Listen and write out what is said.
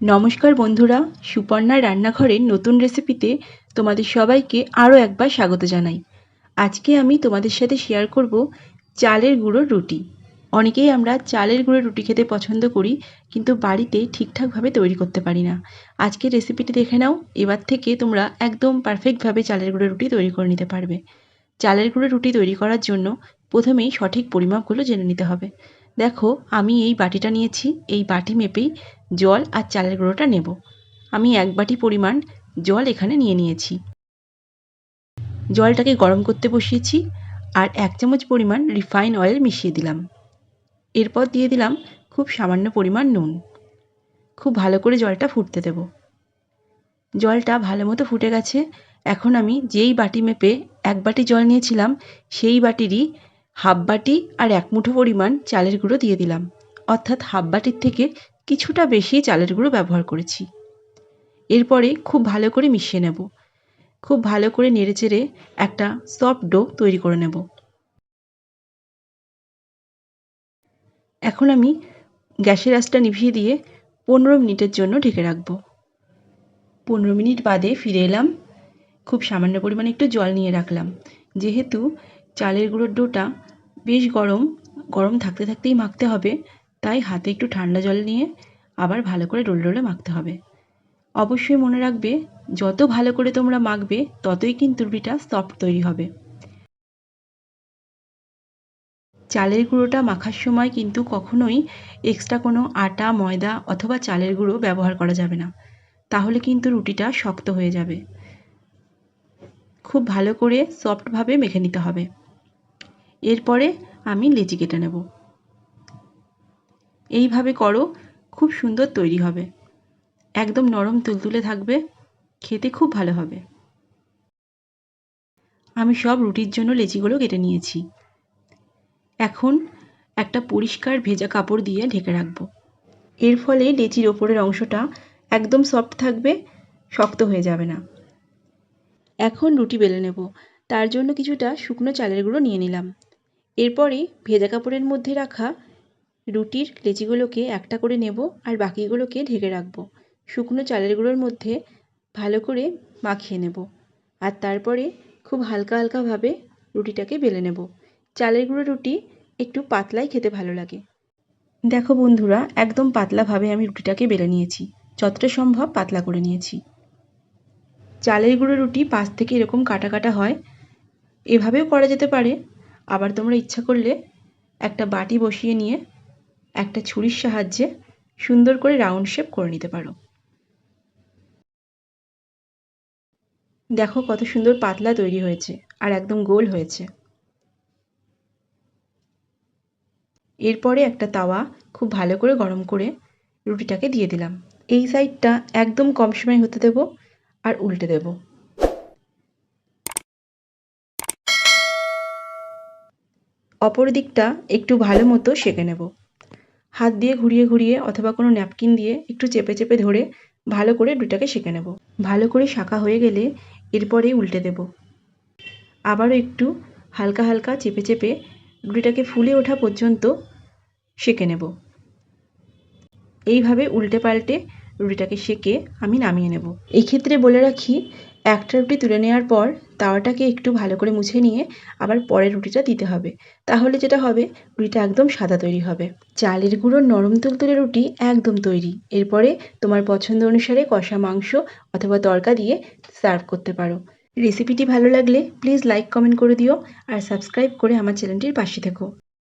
নমস্কার বন্ধুরা সুপর্ণার রান্নাঘরের নতুন রেসিপিতে তোমাদের সবাইকে আরও একবার স্বাগত জানাই। আজকে আমি তোমাদের সাথে শেয়ার করব চালের গুঁড়োর রুটি। অনেকেই আমরা চালের গুঁড়ো রুটি খেতে পছন্দ করি, কিন্তু বাড়িতে ঠিকঠাকভাবে তৈরি করতে পারি না। আজকের রেসিপিটি দেখে নাও, এবার থেকে তোমরা একদম পারফেক্টভাবে চালের গুঁড়ো রুটি তৈরি করে নিতে পারবে। চালের গুঁড়ো রুটি তৈরি করার জন্য প্রথমেই সঠিক পরিমাপগুলো জেনে নিতে হবে। দেখো, আমি এই বাটিটা নিয়েছি, এই বাটি মেপেই জল আর চালের গুঁড়োটা নেব। আমি এক বাটি পরিমাণ জল এখানে নিয়ে নিয়েছি। জলটাকে গরম করতে বসিয়েছি আর এক চামচ পরিমাণ রিফাইন অয়েল মিশিয়ে দিলাম। এরপর দিয়ে দিলাম খুব সামান্য পরিমাণ নুন। খুব ভালো করে জলটা ফুটতে দেব। জলটা ভালো মতো ফুটে গেছে। এখন আমি যেই বাটি মেপে এক বাটি জল নিয়েছিলাম, সেই বাটিরই হাফ বাটি আর এক মুঠো পরিমাণ চালের গুঁড়ো দিয়ে দিলাম। অর্থাৎ হাফ বাটির থেকে কিছুটা বেশি চালের গুঁড়ো ব্যবহার করেছি। এরপরে খুব ভালো করে মিশিয়ে নেব। খুব ভালো করে নেড়ে চেড়ে একটা সফট ডো তৈরি করে নেব। এখন আমি গ্যাসের আঁচটা নিভিয়ে দিয়ে পনেরো মিনিটের জন্য ঢেকে রাখব। পনেরো মিনিট বাদে ফিরে এলাম। খুব সামান্য পরিমাণে একটু জল নিয়ে রাখলাম। যেহেতু চালের গুঁড়োর ডোটা বেশ গরম গরম থাকতে থাকতেই মাখতে হবে। তাই হাতে একটু ঠান্ডা জল নিয়ে আবার ভালো করে রোল রোলে মাখতে হবে। অবশ্যই মনে রাখবে, যত ভালো করে তোমরা মাখবে, ততই কিন্তু রুটিটা সফট তৈরি হবে। চালের গুঁড়োটা মাখার সময় কিন্তু কখনোই এক্সট্রা কোনো আটা, ময়দা অথবা চালের গুঁড়ো ব্যবহার করা যাবে না। তাহলে কিন্তু রুটিটা শক্ত হয়ে যাবে। খুব ভালো করে সফটভাবে মেখে নিতে হবে। এরপরে আমি লেচি কেটে নেব। এইভাবে করো, খুব সুন্দর তৈরি হবে। একদম নরম তুলতুলে থাকবে, খেতে খুব ভালো হবে। আমি সব রুটির জন্য লেচিগুলো কেটে নিয়েছি। এখন একটা পরিষ্কার ভেজা কাপড় দিয়ে ঢেকে রাখব। এর ফলে লেচির ওপরের অংশটা একদম সফট থাকবে, শক্ত হয়ে যাবে না। এখন রুটি বেলে নেব। তার জন্য কিছুটা শুকনো চালের গুঁড়ো নিয়ে নিলাম। এরপরে ভেজা কাপড়ের মধ্যে রাখা রুটির লেচিগুলোকে একটা করে নেব আর বাকিগুলোকে ঢেকে রাখব। শুকনো চালের গুঁড়োর মধ্যে ভালো করে মাখিয়ে নেব আর তারপরে খুব হালকা হালকাভাবে রুটিটাকে বেলে নেব। চালের গুঁড়ো রুটি একটু পাতলাই খেতে ভালো লাগে। দেখো বন্ধুরা, একদম পাতলাভাবে আমি রুটিটাকে বেলে নিয়েছি। যতটা সম্ভব পাতলা করে নিয়েছি। চালের গুঁড়ো রুটি পাশ থেকে এরকম কাটা কাটা হয়, এভাবেও করা যেতে পারে। আবার তোমরা ইচ্ছা করলে একটা বাটি বসিয়ে নিয়ে একটা ছুরির সাহায্যে সুন্দর করে রাউন্ড শেপ করে নিতে পারো। দেখো কত সুন্দর পাতলা তৈরি হয়েছে আর একদম গোল হয়েছে। এরপরে একটা তাওয়া খুব ভালো করে গরম করে রুটিটাকে দিয়ে দিলাম। এই সাইডটা একদম কম সময় হতে দেব আর উল্টে দেব। অপর দিকটা একটু ভালো মতো সেঁকে নেব। হাত দিয়ে ঘুরিয়ে ঘুরিয়ে অথবা কোনো ন্যাপকিন দিয়ে একটু চেপে চেপে ধরে ভালো করে রুটিটাকে সেঁকে নেব। ভালো করে শাঁকা হয়ে গেলে এরপরেই উল্টে দেব। আবারও একটু হালকা হালকা চেপে চেপে রুটিটাকে ফুলে ওঠা পর্যন্ত সেঁকে নেব। এইভাবে উল্টে পাল্টে রুটিটাকে সেঁকে আমি নামিয়ে নেব। এক্ষেত্রে বলে রাখি একটা রুটি তুলে নেওয়ার পর তাওয়াটাকে একটু ভালো করে মুছে নিয়ে আবার পরের রুটিটা দিতে হবে। তাহলে যেটা হবে, রুটিটা একদম সাদা তৈরি হবে। চালের গুঁড়ো, নরম তুলতুলে রুটি একদম তৈরি। এরপরে তোমার পছন্দ অনুসারে কষা মাংস অথবা তরকা দিয়ে সার্ভ করতে পারো। রেসিপিটি ভালো লাগলে প্লিজ লাইক, কমেন্ট করে দিও আর সাবস্ক্রাইব করে আমার চ্যানেলটির পাশে থেকো।